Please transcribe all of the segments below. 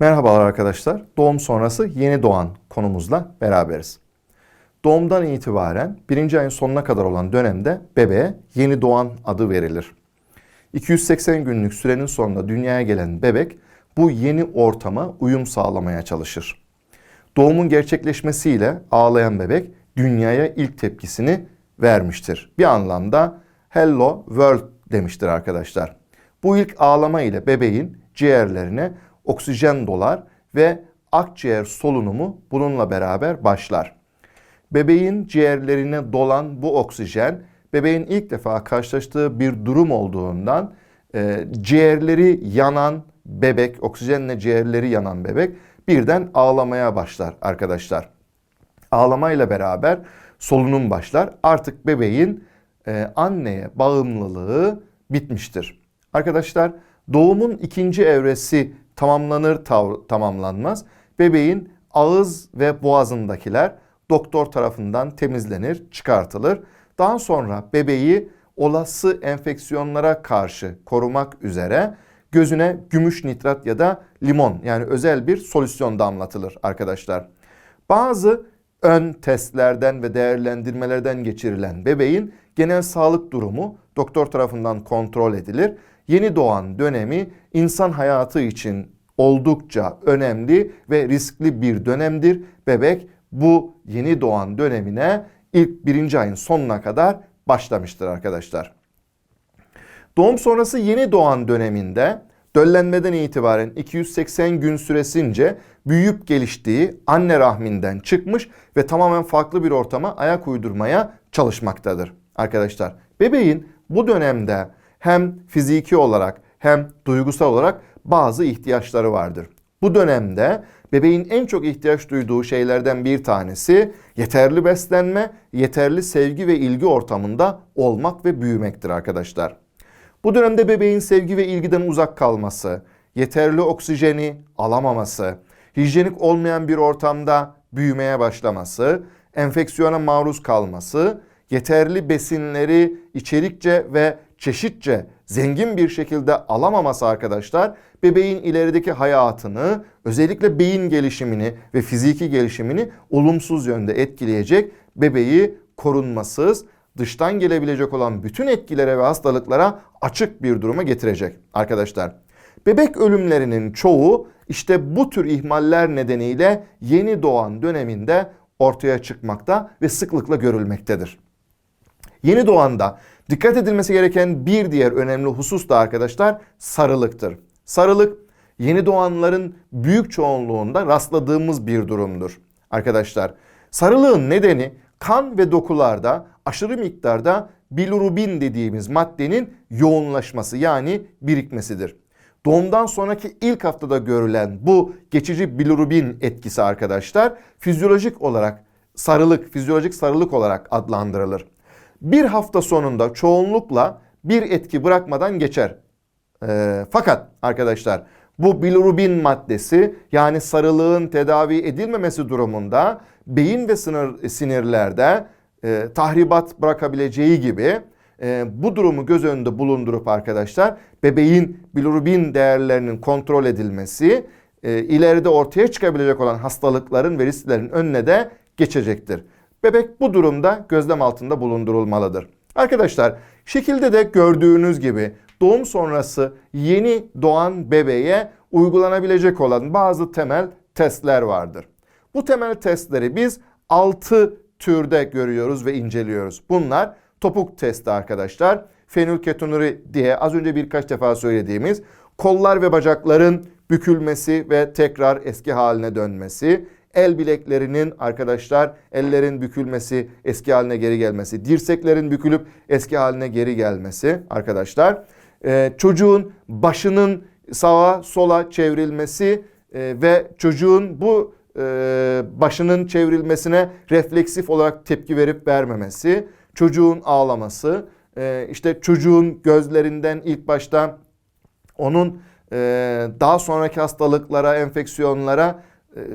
Merhabalar arkadaşlar. Doğum sonrası yeni doğan konumuzla beraberiz. Doğumdan itibaren birinci ayın sonuna kadar olan dönemde bebeğe yeni doğan adı verilir. 280 günlük sürenin sonunda dünyaya gelen bebek bu yeni ortama uyum sağlamaya çalışır. Doğumun gerçekleşmesiyle ağlayan bebek dünyaya ilk tepkisini vermiştir. Bir anlamda hello world demiştir arkadaşlar. Bu ilk ağlama ile bebeğin ciğerlerine oksijen dolar ve akciğer solunumu bununla beraber başlar. Bebeğin ciğerlerine dolan bu oksijen bebeğin ilk defa karşılaştığı bir durum olduğundan e, ciğerleri yanan bebek, oksijenle ciğerleri yanan bebek birden ağlamaya başlar arkadaşlar. Ağlamayla beraber solunum başlar. Artık bebeğin e, anneye bağımlılığı bitmiştir. Arkadaşlar doğumun ikinci evresi tamamlanır tamamlanmaz bebeğin ağız ve boğazındakiler doktor tarafından temizlenir, çıkartılır. Daha sonra bebeği olası enfeksiyonlara karşı korumak üzere gözüne gümüş nitrat ya da limon yani özel bir solüsyon damlatılır arkadaşlar. Bazı ön testlerden ve değerlendirmelerden geçirilen bebeğin genel sağlık durumu doktor tarafından kontrol edilir. Yeni doğan dönemi insan hayatı için oldukça önemli ve riskli bir dönemdir. Bebek bu yeni doğan dönemine ilk birinci ayın sonuna kadar başlamıştır arkadaşlar. Doğum sonrası yeni doğan döneminde döllenmeden itibaren 280 gün süresince büyüyüp geliştiği anne rahminden çıkmış ve tamamen farklı bir ortama ayak uydurmaya çalışmaktadır arkadaşlar. Bebeğin bu dönemde hem fiziki olarak hem duygusal olarak bazı ihtiyaçları vardır. Bu dönemde bebeğin en çok ihtiyaç duyduğu şeylerden bir tanesi yeterli beslenme, yeterli sevgi ve ilgi ortamında olmak ve büyümektir arkadaşlar. Bu dönemde bebeğin sevgi ve ilgiden uzak kalması, yeterli oksijeni alamaması, hijyenik olmayan bir ortamda büyümeye başlaması, enfeksiyona maruz kalması, yeterli besinleri içerikçe ve çeşitçe zengin bir şekilde alamaması arkadaşlar bebeğin ilerideki hayatını özellikle beyin gelişimini ve fiziki gelişimini olumsuz yönde etkileyecek bebeği korunmasız dıştan gelebilecek olan bütün etkilere ve hastalıklara açık bir duruma getirecek arkadaşlar. Bebek ölümlerinin çoğu işte bu tür ihmaller nedeniyle yeni doğan döneminde ortaya çıkmakta ve sıklıkla görülmektedir. Yeni doğanda dikkat edilmesi gereken bir diğer önemli husus da arkadaşlar sarılıktır. Sarılık yeni doğanların büyük çoğunluğunda rastladığımız bir durumdur. Arkadaşlar sarılığın nedeni kan ve dokularda aşırı miktarda bilirubin dediğimiz maddenin yoğunlaşması yani birikmesidir. Doğumdan sonraki ilk haftada görülen bu geçici bilirubin etkisi arkadaşlar fizyolojik olarak sarılık, fizyolojik sarılık olarak adlandırılır. Bir hafta sonunda çoğunlukla bir etki bırakmadan geçer. E, fakat arkadaşlar bu bilirubin maddesi yani sarılığın tedavi edilmemesi durumunda beyin ve sınır, sinirlerde e, tahribat bırakabileceği gibi e, bu durumu göz önünde bulundurup arkadaşlar bebeğin bilirubin değerlerinin kontrol edilmesi e, ileride ortaya çıkabilecek olan hastalıkların ve risklerin önüne de geçecektir. Bebek bu durumda gözlem altında bulundurulmalıdır. Arkadaşlar şekilde de gördüğünüz gibi doğum sonrası yeni doğan bebeğe uygulanabilecek olan bazı temel testler vardır. Bu temel testleri biz 6 türde görüyoruz ve inceliyoruz. Bunlar topuk testi arkadaşlar. Fenilketonuri diye az önce birkaç defa söylediğimiz kollar ve bacakların bükülmesi ve tekrar eski haline dönmesi, el bileklerinin arkadaşlar ellerin bükülmesi, eski haline geri gelmesi, dirseklerin bükülüp eski haline geri gelmesi arkadaşlar. Ee, çocuğun başının sağa sola çevrilmesi e, ve çocuğun bu e, başının çevrilmesine refleksif olarak tepki verip vermemesi, çocuğun ağlaması, e, işte çocuğun gözlerinden ilk başta onun e, daha sonraki hastalıklara, enfeksiyonlara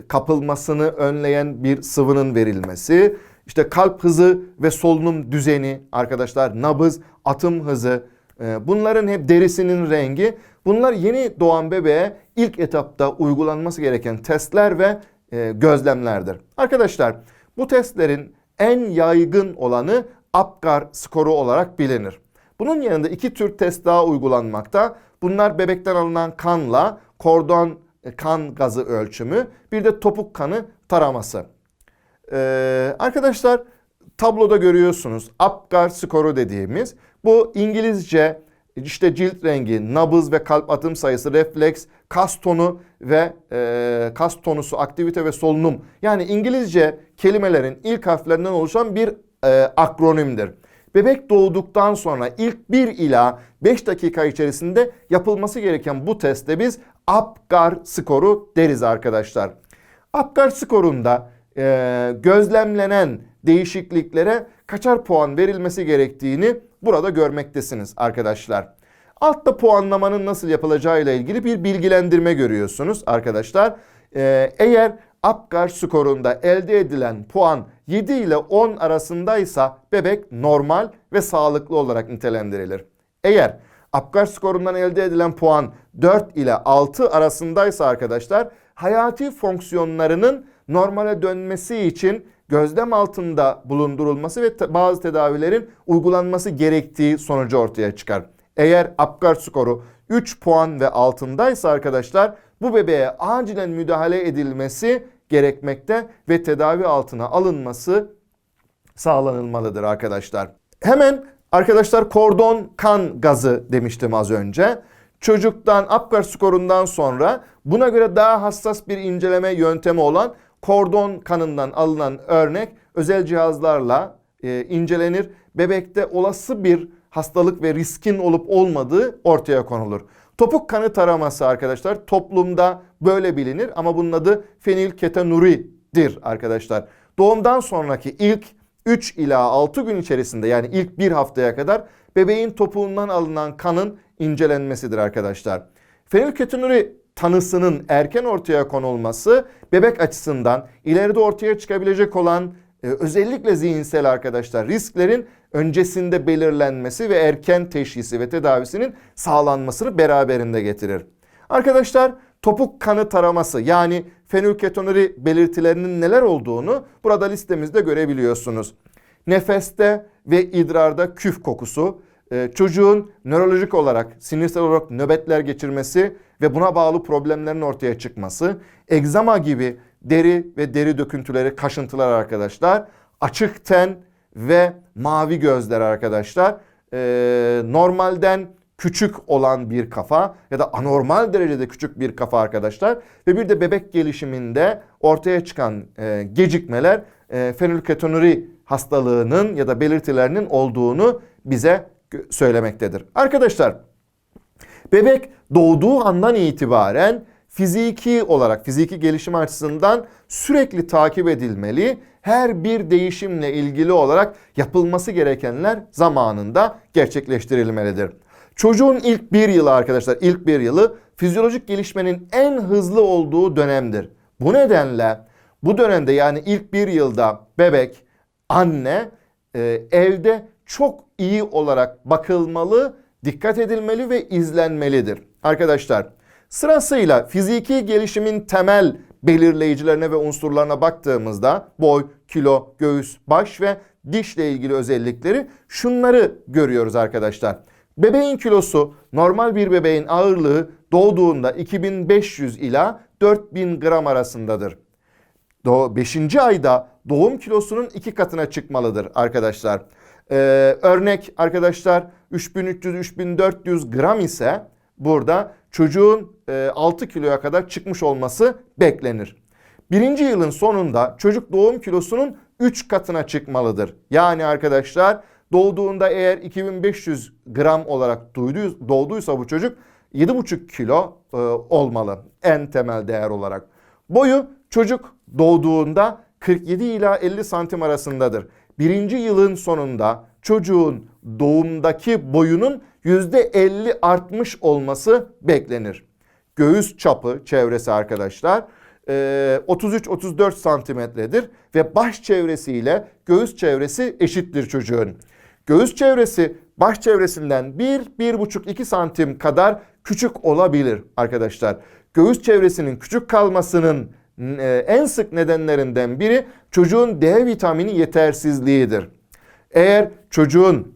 kapılmasını önleyen bir sıvının verilmesi, işte kalp hızı ve solunum düzeni arkadaşlar, nabız, atım hızı, e, bunların hep derisinin rengi. Bunlar yeni doğan bebeğe ilk etapta uygulanması gereken testler ve e, gözlemlerdir. Arkadaşlar bu testlerin en yaygın olanı Apgar skoru olarak bilinir. Bunun yanında iki tür test daha uygulanmakta. Bunlar bebekten alınan kanla kordon e, kan gazı ölçümü, bir de topuk kanı taraması. Ee, arkadaşlar tabloda görüyorsunuz Apgar skoru dediğimiz bu İngilizce işte cilt rengi, nabız ve kalp atım sayısı, refleks, kas tonu ve e, kas tonusu, aktivite ve solunum. Yani İngilizce kelimelerin ilk harflerinden oluşan bir e, akronimdir. Bebek doğduktan sonra ilk 1 ila 5 dakika içerisinde yapılması gereken bu testte biz Apgar skoru deriz arkadaşlar. Apgar skorunda e, gözlemlenen değişikliklere kaçar puan verilmesi gerektiğini burada görmektesiniz arkadaşlar. Altta puanlamanın nasıl yapılacağı ile ilgili bir bilgilendirme görüyorsunuz arkadaşlar. E, eğer Apgar skorunda elde edilen puan 7 ile 10 arasındaysa bebek normal ve sağlıklı olarak nitelendirilir. Eğer Apgar skorundan elde edilen puan 4 ile 6 arasındaysa arkadaşlar hayati fonksiyonlarının normale dönmesi için gözlem altında bulundurulması ve te- bazı tedavilerin uygulanması gerektiği sonucu ortaya çıkar. Eğer Apgar skoru 3 puan ve altındaysa arkadaşlar bu bebeğe acilen müdahale edilmesi gerekmekte ve tedavi altına alınması sağlanılmalıdır arkadaşlar. Hemen arkadaşlar kordon kan gazı demiştim az önce. Çocuktan Apgar skorundan sonra buna göre daha hassas bir inceleme yöntemi olan kordon kanından alınan örnek özel cihazlarla e, incelenir. Bebekte olası bir hastalık ve riskin olup olmadığı ortaya konulur. Topuk kanı taraması arkadaşlar toplumda böyle bilinir ama bunun adı fenilketonuridir arkadaşlar. Doğumdan sonraki ilk 3 ila 6 gün içerisinde yani ilk bir haftaya kadar bebeğin topuğundan alınan kanın incelenmesidir arkadaşlar. Fenilketonuri tanısının erken ortaya konulması bebek açısından ileride ortaya çıkabilecek olan e, özellikle zihinsel arkadaşlar risklerin öncesinde belirlenmesi ve erken teşhisi ve tedavisinin sağlanmasını beraberinde getirir. Arkadaşlar topuk kanı taraması yani fenilketonuri belirtilerinin neler olduğunu burada listemizde görebiliyorsunuz. Nefeste ve idrarda küf kokusu, e, çocuğun nörolojik olarak, sinirsel olarak nöbetler geçirmesi ve buna bağlı problemlerin ortaya çıkması, egzama gibi deri ve deri döküntüleri, kaşıntılar arkadaşlar, açık ten ve mavi gözler arkadaşlar, e, normalden küçük olan bir kafa ya da anormal derecede küçük bir kafa arkadaşlar ve bir de bebek gelişiminde ortaya çıkan e, gecikmeler e, fenilketonuri hastalığının ya da belirtilerinin olduğunu bize söylemektedir. Arkadaşlar bebek doğduğu andan itibaren fiziki olarak fiziki gelişim açısından sürekli takip edilmeli. Her bir değişimle ilgili olarak yapılması gerekenler zamanında gerçekleştirilmelidir. Çocuğun ilk bir yılı arkadaşlar ilk bir yılı fizyolojik gelişmenin en hızlı olduğu dönemdir. Bu nedenle bu dönemde yani ilk bir yılda bebek, anne e, evde çok iyi olarak bakılmalı, dikkat edilmeli ve izlenmelidir. Arkadaşlar sırasıyla fiziki gelişimin temel belirleyicilerine ve unsurlarına baktığımızda boy, kilo, göğüs, baş ve dişle ilgili özellikleri şunları görüyoruz arkadaşlar. Bebeğin kilosu normal bir bebeğin ağırlığı doğduğunda 2500 ila 4000 gram arasındadır. 5. ayda doğum kilosunun iki katına çıkmalıdır arkadaşlar. Ee, örnek arkadaşlar 3300-3400 gram ise burada çocuğun e, 6 kiloya kadar çıkmış olması beklenir. Birinci yılın sonunda çocuk doğum kilosunun 3 katına çıkmalıdır. Yani arkadaşlar doğduğunda eğer 2500 gram olarak duydu, doğduysa bu çocuk 7,5 kilo e, olmalı en temel değer olarak. Boyu çocuk doğduğunda 47 ila 50 santim arasındadır. Birinci yılın sonunda çocuğun doğumdaki boyunun %50 artmış olması beklenir. Göğüs çapı çevresi arkadaşlar e, 33-34 santimetredir ve baş çevresiyle göğüs çevresi eşittir çocuğun. Göğüs çevresi baş çevresinden 1-1,5-2 santim kadar küçük olabilir arkadaşlar. Göğüs çevresinin küçük kalmasının e, en sık nedenlerinden biri çocuğun D vitamini yetersizliğidir. Eğer çocuğun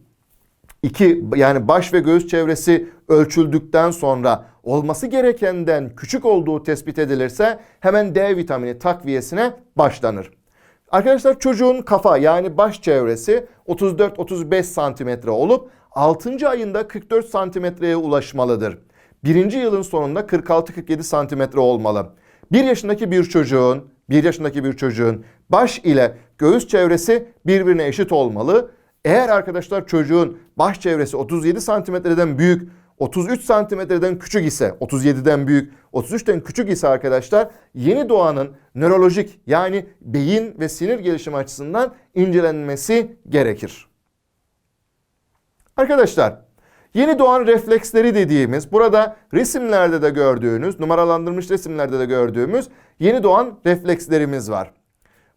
iki yani baş ve göğüs çevresi ölçüldükten sonra olması gerekenden küçük olduğu tespit edilirse hemen D vitamini takviyesine başlanır. Arkadaşlar çocuğun kafa yani baş çevresi 34-35 santimetre olup 6. ayında 44 santimetreye ulaşmalıdır. Birinci yılın sonunda 46-47 santimetre olmalı. 1 yaşındaki bir çocuğun, 1 yaşındaki bir çocuğun baş ile göğüs çevresi birbirine eşit olmalı. Eğer arkadaşlar çocuğun baş çevresi 37 santimetreden büyük, 33 santimetreden küçük ise, 37'den büyük, 33'ten küçük ise arkadaşlar yeni doğanın nörolojik yani beyin ve sinir gelişimi açısından incelenmesi gerekir. Arkadaşlar yeni doğan refleksleri dediğimiz burada resimlerde de gördüğünüz numaralandırılmış resimlerde de gördüğümüz yeni doğan reflekslerimiz var.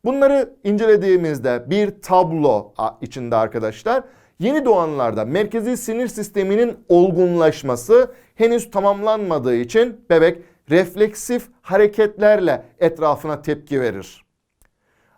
Bunları incelediğimizde bir tablo içinde arkadaşlar yeni doğanlarda merkezi sinir sisteminin olgunlaşması henüz tamamlanmadığı için bebek refleksif hareketlerle etrafına tepki verir.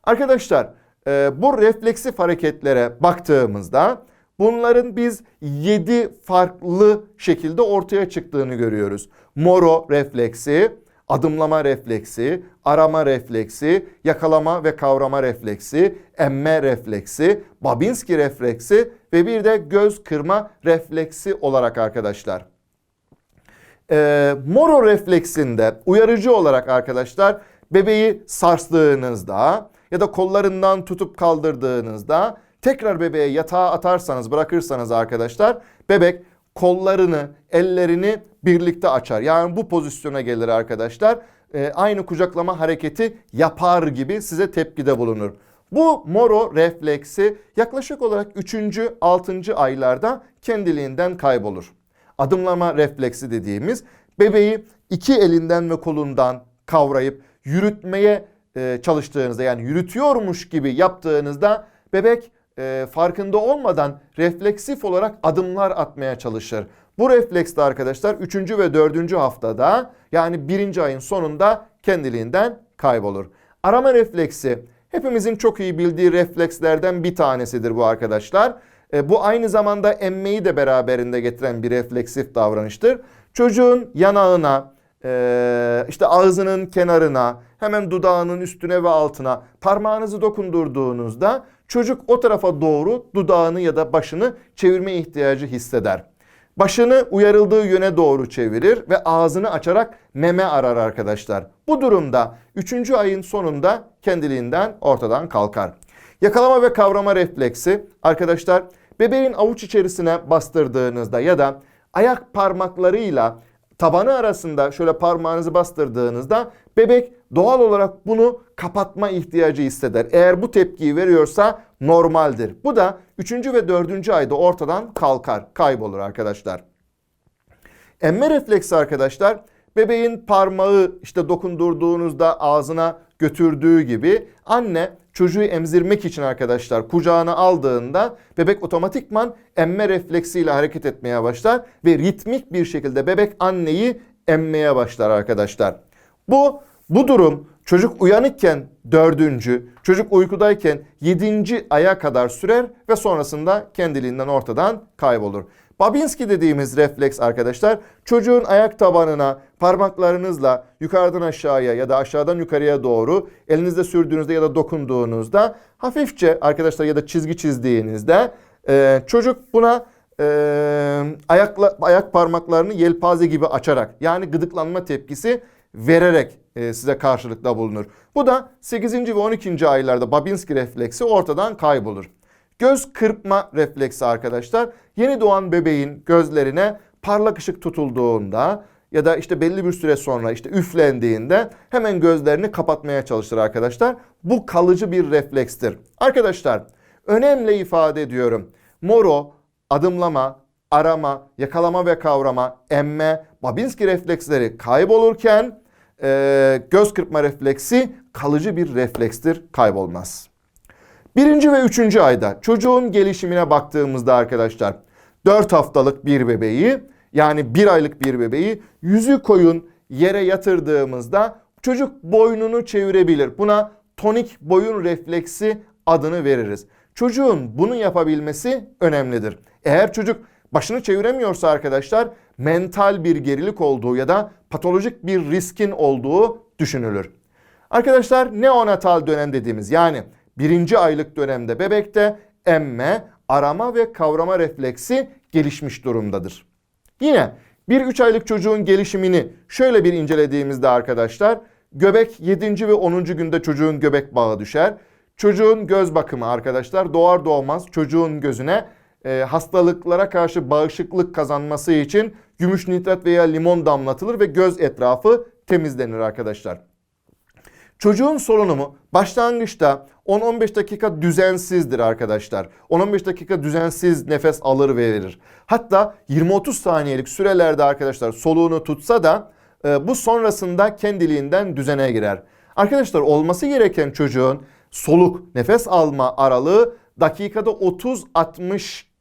Arkadaşlar e, bu refleksif hareketlere baktığımızda bunların biz 7 farklı şekilde ortaya çıktığını görüyoruz. Moro refleksi, adımlama refleksi, arama refleksi, yakalama ve kavrama refleksi, emme refleksi, Babinski refleksi ve bir de göz kırma refleksi olarak arkadaşlar. Ee, moro refleksinde uyarıcı olarak arkadaşlar bebeği sarstığınızda ya da kollarından tutup kaldırdığınızda tekrar bebeğe yatağa atarsanız bırakırsanız arkadaşlar bebek kollarını, ellerini birlikte açar. Yani bu pozisyona gelir arkadaşlar. E, aynı kucaklama hareketi yapar gibi size tepkide bulunur. Bu moro refleksi yaklaşık olarak 3. 6. aylarda kendiliğinden kaybolur. Adımlama refleksi dediğimiz bebeği iki elinden ve kolundan kavrayıp yürütmeye e, çalıştığınızda yani yürütüyormuş gibi yaptığınızda bebek e, farkında olmadan refleksif olarak adımlar atmaya çalışır. Bu refleks de arkadaşlar 3. ve 4. haftada yani 1. ayın sonunda kendiliğinden kaybolur. Arama refleksi hepimizin çok iyi bildiği reflekslerden bir tanesidir bu arkadaşlar. E, bu aynı zamanda emmeyi de beraberinde getiren bir refleksif davranıştır. Çocuğun yanağına, e, işte ağzının kenarına, hemen dudağının üstüne ve altına parmağınızı dokundurduğunuzda çocuk o tarafa doğru dudağını ya da başını çevirme ihtiyacı hisseder. Başını uyarıldığı yöne doğru çevirir ve ağzını açarak meme arar arkadaşlar. Bu durumda 3. ayın sonunda kendiliğinden ortadan kalkar. Yakalama ve kavrama refleksi arkadaşlar bebeğin avuç içerisine bastırdığınızda ya da ayak parmaklarıyla tabanı arasında şöyle parmağınızı bastırdığınızda bebek doğal olarak bunu kapatma ihtiyacı hisseder. Eğer bu tepkiyi veriyorsa normaldir. Bu da 3. ve 4. ayda ortadan kalkar, kaybolur arkadaşlar. Emme refleksi arkadaşlar bebeğin parmağı işte dokundurduğunuzda ağzına götürdüğü gibi anne çocuğu emzirmek için arkadaşlar kucağına aldığında bebek otomatikman emme refleksiyle hareket etmeye başlar ve ritmik bir şekilde bebek anneyi emmeye başlar arkadaşlar. Bu bu durum çocuk uyanıkken dördüncü, çocuk uykudayken yedinci aya kadar sürer ve sonrasında kendiliğinden ortadan kaybolur. Babinski dediğimiz refleks arkadaşlar çocuğun ayak tabanına parmaklarınızla yukarıdan aşağıya ya da aşağıdan yukarıya doğru elinizde sürdüğünüzde ya da dokunduğunuzda hafifçe arkadaşlar ya da çizgi çizdiğinizde e, çocuk buna e, ayakla, ayak parmaklarını yelpaze gibi açarak yani gıdıklanma tepkisi vererek e, size karşılıkta bulunur. Bu da 8. ve 12. aylarda Babinski refleksi ortadan kaybolur. Göz kırpma refleksi arkadaşlar yeni doğan bebeğin gözlerine parlak ışık tutulduğunda ya da işte belli bir süre sonra işte üflendiğinde hemen gözlerini kapatmaya çalışır arkadaşlar. Bu kalıcı bir reflekstir. Arkadaşlar önemli ifade ediyorum. Moro, adımlama, arama, yakalama ve kavrama, emme, Babinski refleksleri kaybolurken e, göz kırpma refleksi kalıcı bir reflekstir, kaybolmaz. Birinci ve üçüncü ayda çocuğun gelişimine baktığımızda arkadaşlar 4 haftalık bir bebeği yani 1 aylık bir bebeği yüzü koyun yere yatırdığımızda çocuk boynunu çevirebilir. Buna tonik boyun refleksi adını veririz. Çocuğun bunu yapabilmesi önemlidir. Eğer çocuk başını çeviremiyorsa arkadaşlar mental bir gerilik olduğu ya da patolojik bir riskin olduğu düşünülür. Arkadaşlar neonatal dönem dediğimiz yani birinci aylık dönemde bebekte emme, arama ve kavrama refleksi gelişmiş durumdadır. Yine bir 3 aylık çocuğun gelişimini şöyle bir incelediğimizde arkadaşlar göbek 7. ve 10. günde çocuğun göbek bağı düşer. Çocuğun göz bakımı arkadaşlar doğar doğmaz çocuğun gözüne e, hastalıklara karşı bağışıklık kazanması için gümüş nitrat veya limon damlatılır ve göz etrafı temizlenir arkadaşlar. Çocuğun solunumu başlangıçta 10-15 dakika düzensizdir arkadaşlar. 10-15 dakika düzensiz nefes alır ve verir. Hatta 20-30 saniyelik sürelerde arkadaşlar soluğunu tutsa da e, bu sonrasında kendiliğinden düzene girer. Arkadaşlar olması gereken çocuğun soluk nefes alma aralığı dakikada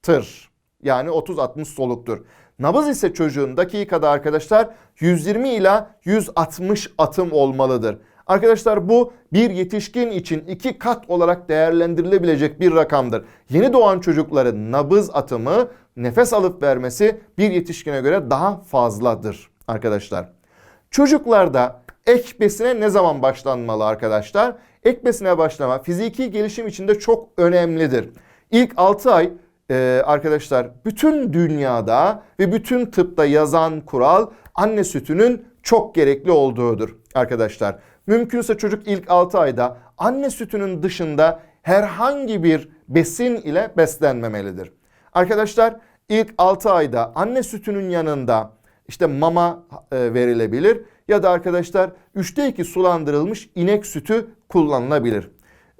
30-60'tır. Yani 30-60 soluktur. Nabız ise çocuğun dakikada arkadaşlar 120 ila 160 atım olmalıdır. Arkadaşlar bu bir yetişkin için iki kat olarak değerlendirilebilecek bir rakamdır. Yeni doğan çocukların nabız atımı nefes alıp vermesi bir yetişkine göre daha fazladır arkadaşlar. Çocuklarda ek besine ne zaman başlanmalı arkadaşlar? Ek besine başlama fiziki gelişim için de çok önemlidir. İlk 6 ay e, arkadaşlar bütün dünyada ve bütün tıpta yazan kural anne sütünün çok gerekli olduğudur arkadaşlar. Mümkünse çocuk ilk 6 ayda anne sütünün dışında herhangi bir besin ile beslenmemelidir. Arkadaşlar ilk 6 ayda anne sütünün yanında işte mama e, verilebilir ya da arkadaşlar 3'te 2 sulandırılmış inek sütü kullanılabilir.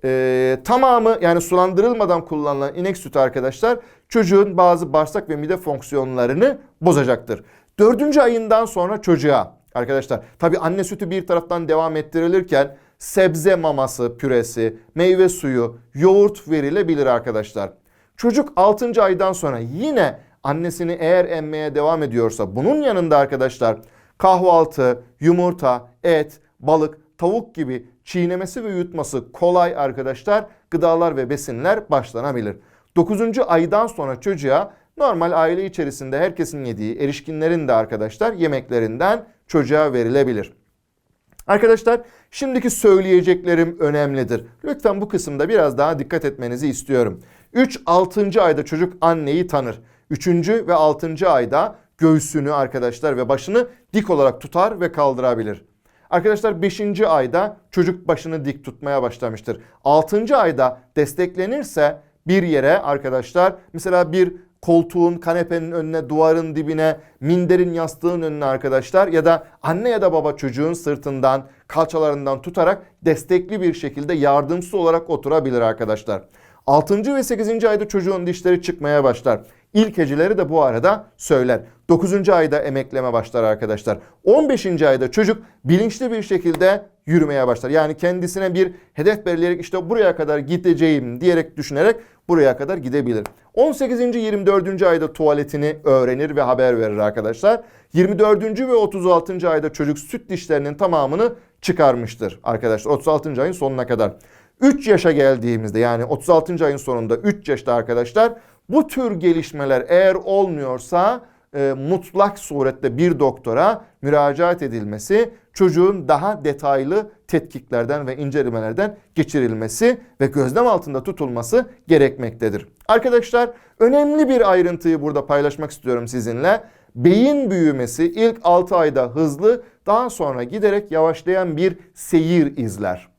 Ee, tamamı yani sulandırılmadan kullanılan inek sütü arkadaşlar çocuğun bazı bağırsak ve mide fonksiyonlarını bozacaktır. Dördüncü ayından sonra çocuğa arkadaşlar tabi anne sütü bir taraftan devam ettirilirken sebze maması püresi, meyve suyu, yoğurt verilebilir arkadaşlar. Çocuk 6. aydan sonra yine annesini eğer emmeye devam ediyorsa bunun yanında arkadaşlar kahvaltı, yumurta, et, balık, tavuk gibi çiğnemesi ve yutması kolay arkadaşlar gıdalar ve besinler başlanabilir. 9. aydan sonra çocuğa normal aile içerisinde herkesin yediği erişkinlerin de arkadaşlar yemeklerinden çocuğa verilebilir. Arkadaşlar şimdiki söyleyeceklerim önemlidir. Lütfen bu kısımda biraz daha dikkat etmenizi istiyorum. 3-6. ayda çocuk anneyi tanır. 3. ve 6. ayda göğsünü arkadaşlar ve başını dik olarak tutar ve kaldırabilir. Arkadaşlar 5. ayda çocuk başını dik tutmaya başlamıştır. 6. ayda desteklenirse bir yere arkadaşlar mesela bir koltuğun, kanepenin önüne, duvarın dibine, minderin yastığın önüne arkadaşlar ya da anne ya da baba çocuğun sırtından, kalçalarından tutarak destekli bir şekilde yardımsız olarak oturabilir arkadaşlar. 6. ve 8. ayda çocuğun dişleri çıkmaya başlar. İlk heceleri de bu arada söyler. 9. ayda emekleme başlar arkadaşlar. 15. ayda çocuk bilinçli bir şekilde yürümeye başlar. Yani kendisine bir hedef belirleyerek işte buraya kadar gideceğim diyerek düşünerek buraya kadar gidebilir. 18. 24. ayda tuvaletini öğrenir ve haber verir arkadaşlar. 24. ve 36. ayda çocuk süt dişlerinin tamamını çıkarmıştır arkadaşlar. 36. ayın sonuna kadar. 3 yaşa geldiğimizde yani 36. ayın sonunda 3 yaşta arkadaşlar bu tür gelişmeler eğer olmuyorsa e, mutlak surette bir doktora müracaat edilmesi, çocuğun daha detaylı tetkiklerden ve incelemelerden geçirilmesi ve gözlem altında tutulması gerekmektedir. Arkadaşlar önemli bir ayrıntıyı burada paylaşmak istiyorum sizinle. Beyin büyümesi ilk 6 ayda hızlı, daha sonra giderek yavaşlayan bir seyir izler.